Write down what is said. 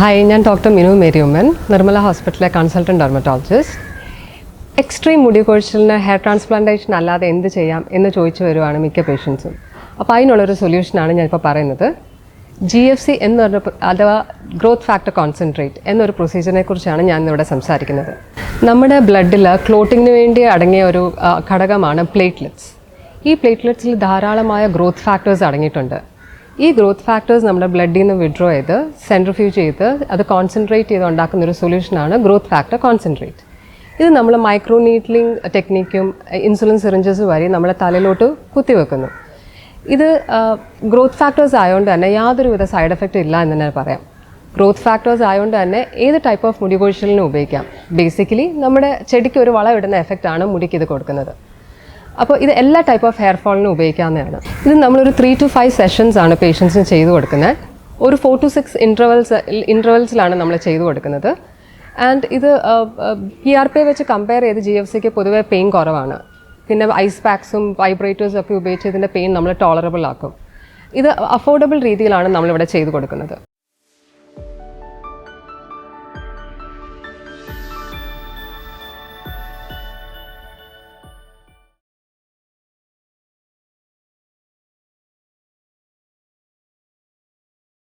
Hi ഞാൻ doctor Minu മേരിയുമ്മൻ Nirmala ഹോസ്പിറ്റലിലെ consultant dermatologist extreme മുടി കൊഴിച്ചിലിന് ഹെയർ ട്രാൻസ്പ്ലാന്റേഷൻ അല്ലാതെ എന്ത് ചെയ്യാം എന്ന് ചോദിച്ചു വരുവാണ് മിക്ക പേഷ്യൻസും അപ്പോൾ അതിനുള്ളൊരു സൊല്യൂഷനാണ് ഞാനിപ്പോൾ പറയുന്നത്. ജി എഫ് സി എന്ന് പറഞ്ഞ അഥവാ ഗ്രോത്ത് ഫാക്ടർ കോൺസെൻട്രേറ്റ് എന്നൊരു പ്രൊസീജിയറിനെ കുറിച്ചാണ് ഞാൻ ഇവിടെ സംസാരിക്കുന്നത്. നമ്മുടെ ബ്ലഡിൽ ക്ലോട്ടിങ്ങിന് വേണ്ടി അടങ്ങിയ ഒരു ഘടകമാണ് പ്ലേറ്റ്ലെറ്റ്സ് ഈ പ്ലേറ്റ്ലെറ്റ്സിൽ ധാരാളമായ ഗ്രോത്ത് ഫാക്ടേഴ്സ് അടങ്ങിയിട്ടുണ്ട്. ഈ ഗ്രോത്ത് ഫാക്ടേഴ്സ് നമ്മുടെ ബ്ലഡിൽ നിന്ന് വിഡ്രോ ചെയ്ത് സെൻട്രിഫ്യൂജ് ചെയ്ത് അത് കോൺസെൻട്രേറ്റ് ചെയ്ത് ഉണ്ടാക്കുന്ന ഒരു സൊല്യൂഷനാണ് ഗ്രോത്ത് ഫാക്ടർ കോൺസെൻട്രേറ്റ് ഇത് നമ്മൾ മൈക്രോ നീറ്റ്ലിംഗ് ടെക്നിക്കും ഇൻസുലിൻ സിറിഞ്ചസ് വഴി നമ്മളെ തലയിലോട്ട് കുത്തിവെക്കുന്നു ഇത് ഗ്രോത്ത് ഫാക്ടേഴ്സ് ആയതുകൊണ്ട് തന്നെ യാതൊരുവിധ സൈഡ് എഫക്റ്റ് ഇല്ല എന്ന് തന്നെ പറയാം. ഗ്രോത്ത് ഫാക്ടേഴ്സ് ആയതുകൊണ്ട് തന്നെ ഏത് ടൈപ്പ് ഓഫ് മുടി കൊഴിച്ചിലിനും ഉപയോഗിക്കാം. ബേസിക്കലി നമ്മുടെ ചെടിക്ക് ഒരു വളം ഇടുന്ന എഫക്റ്റാണ് മുടിക്ക് ഇത് കൊടുക്കുന്നത്. അപ്പോൾ ഇത് എല്ലാ ടൈപ്പ് ഓഫ് ഹെയർ ഫോളിനും ഉപയോഗിക്കാവുന്നതാണ്. ഇത് നമ്മളൊരു ത്രീ ടു ഫൈവ് സെഷൻസ് ആണ് പേഷ്യൻസിന് ചെയ്തു കൊടുക്കുന്നത്. ഒരു ഫോർ ടു സിക്സ് ഇന്റർവൽസ് ഇന്റർവൽസിലാണ് നമ്മൾ ചെയ്തു കൊടുക്കുന്നത്. ആൻഡ് ഇത് പി ആർ പി വെച്ച് കമ്പയർ ചെയ്ത് ജി എഫ് സിക്ക് പൊതുവേ പെയിൻ കുറവാണ്. പിന്നെ ഐസ് പാക്സും വൈബ്രേറ്റേഴ്സും ഒക്കെ ഉപയോഗിച്ച് ഇതിന്റെ പെയിൻ നമ്മൾ ടോളറബിൾ ആക്കും. ഇത് അഫോർഡബിൾ രീതിയിലാണ് നമ്മളിവിടെ ചെയ്തു കൊടുക്കുന്നത്.